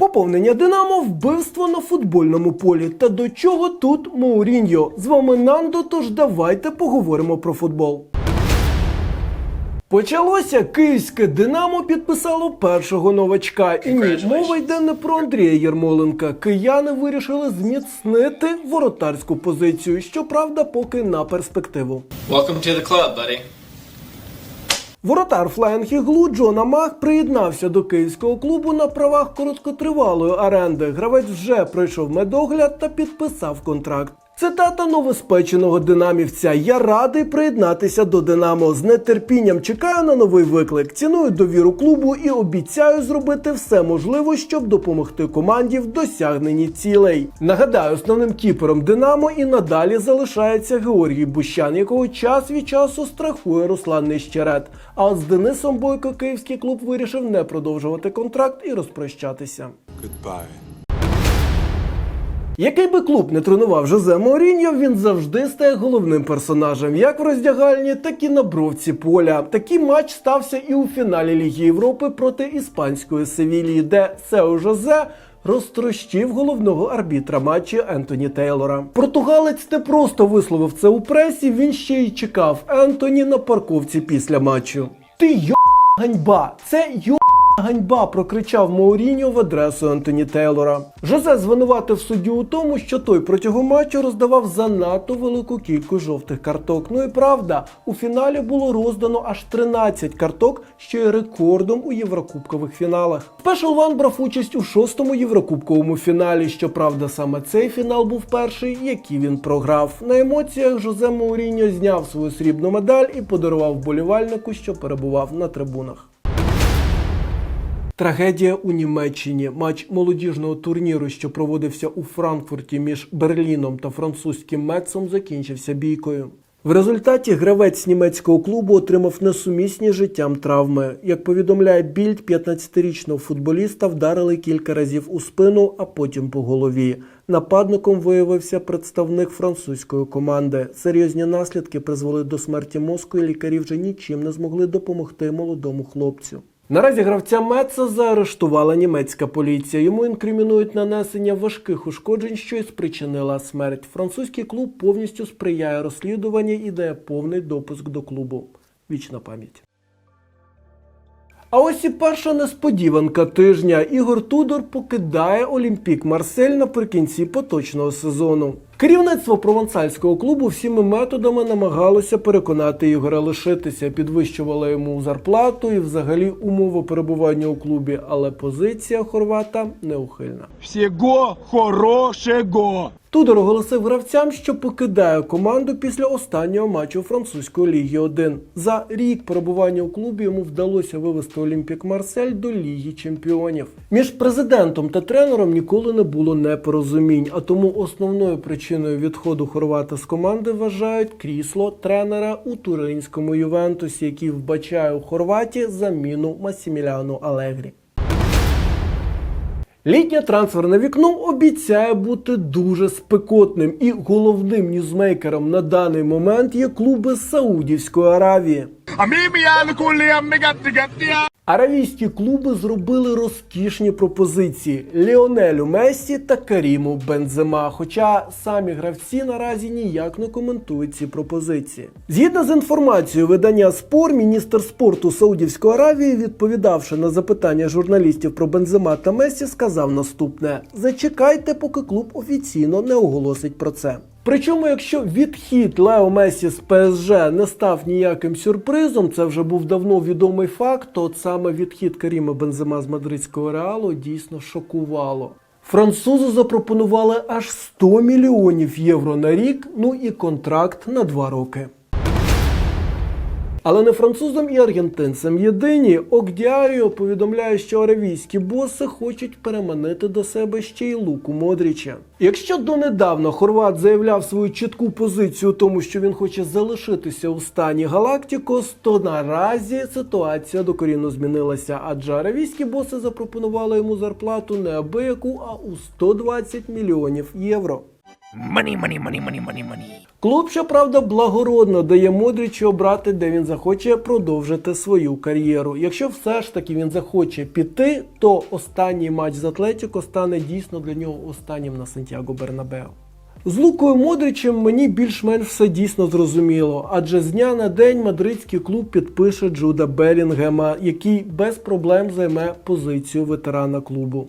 Поповнення Динамо вбивство на футбольному полі. Та до чого тут Мауріньо? З вами Нандо, тож давайте поговоримо про футбол. Почалося київське Динамо підписало першого новачка. І ні, мова йде не про Андрія Єрмоленка. Кияни вирішили зміцнити воротарську позицію, щоправда, поки на перспективу. Welcome to the club, buddy. Воротар Флаєнг Глу Джона Мах приєднався до київського клубу на правах короткотривалої оренди. Гравець вже пройшов медогляд та підписав контракт. Цитата новоспеченого динамівця. Я радий приєднатися до Динамо. З нетерпінням чекаю на новий виклик. Ціную довіру клубу і обіцяю зробити все можливе, щоб допомогти команді в досягненні цілей. Нагадаю, основним кіпером Динамо і надалі залишається Георгій Бущан, якого час від часу страхує Руслан Нищерет. А з Денисом Бойко київський клуб вирішив не продовжувати контракт і розпрощатися. Goodbye. Який би клуб не тренував Жозе Мауріньо, він завжди стає головним персонажем, як в роздягальні, так і на бровці поля. Такий матч стався і у фіналі Ліги Європи проти іспанської Севілії, де Сео Жозе розтрощив головного арбітра матчі Ентоні Тейлора. Португалець не просто висловив це у пресі, він ще й чекав Ентоні на парковці після матчу. Ти йо ганьба! Це йо Ганьба прокричав Мауріньо в адресу Антоні Тейлора. Жозе звинуватив суддю у тому, що той протягом матчу роздавав занадто велику кількість жовтих карток. Ну і правда, у фіналі було роздано аж 13 карток, що є рекордом у єврокубкових фіналах. Спешл Ван брав участь у шостому єврокубковому фіналі. Щоправда, саме цей фінал був перший, який він програв. На емоціях Жозе Мауріньо зняв свою срібну медаль і подарував вболівальнику, що перебував на трибунах. Трагедія у Німеччині. Матч молодіжного турніру, що проводився у Франкфурті між Берліном та французьким Мецом, закінчився бійкою. В результаті гравець німецького клубу отримав несумісні життям травми. Як повідомляє Більд, 15-річного футболіста вдарили кілька разів у спину, а потім по голові. Нападником виявився представник французької команди. Серйозні наслідки призвели до смерті мозку, і лікарі вже нічим не змогли допомогти молодому хлопцю. Наразі гравця Меца заарештувала німецька поліція. Йому інкримінують нанесення важких ушкоджень, що й спричинила смерть. Французький клуб повністю сприяє розслідуванню і дає повний допуск до клубу. Вічна пам'ять. А ось і перша несподіванка тижня. Ігор Тудор покидає Олімпік Марсель наприкінці поточного сезону. Керівництво провансальського клубу всіми методами намагалося переконати Ігоря лишитися, підвищувало йому зарплату і взагалі умови перебування у клубі, але позиція хорвата неухильна. Всего хорошего! Тудор оголосив гравцям, що покидає команду після останнього матчу французької ліги 1. За рік перебування у клубі йому вдалося вивести Олімпік Марсель до Ліги Чемпіонів. Між президентом та тренером ніколи не було непорозумінь, а тому основною причиною відходу хорвата з команди вважають крісло тренера у туринському Ювентусі, який вбачає у Хорваті заміну Масіміляну Алегрі. Літнє трансферне вікно обіцяє бути дуже спекотним, і головним ньюзмейкером на даний момент є клуби Саудівської Аравії. Аравійські клуби зробили розкішні пропозиції Ліонелю Мессі та Каріму Бензема. Хоча самі гравці наразі ніяк не коментують ці пропозиції. Згідно з інформацією видання Спор, міністр спорту Саудівської Аравії, відповідавши на запитання журналістів про Бензема та Мессі, сказав наступне: зачекайте, поки клуб офіційно не оголосить про це. Причому, якщо відхід Лео Месі з ПСЖ не став ніяким сюрпризом, це вже був давно відомий факт, то саме відхід Каріма Бензема з мадридського реалу дійсно шокувало. Французу запропонували аж 100 мільйонів євро на рік, ну і контракт на два роки. Але не французам і аргентинцям єдині. Окдіаріо повідомляє, що аравійські боси хочуть переманити до себе ще й Луку Модріча. Якщо донедавна Хорват заявляв свою чітку позицію тому, що він хоче залишитися у стані Галактикос, то наразі ситуація докорінно змінилася, адже аравійські боси запропонували йому зарплату не абияку, а у 120 мільйонів євро. Money, money, money, money, money, money. Клуб, щоправда, благородно дає Модричу обрати, де він захоче продовжити свою кар'єру. Якщо все ж таки він захоче піти, то останній матч з Атлетіко стане дійсно для нього останнім на Сантьяго Бернабео. З Лукою Модричем мені більш-менш все дійсно зрозуміло, адже з дня на день мадридський клуб підпише Джуда Белінгема, який без проблем займе позицію ветерана клубу.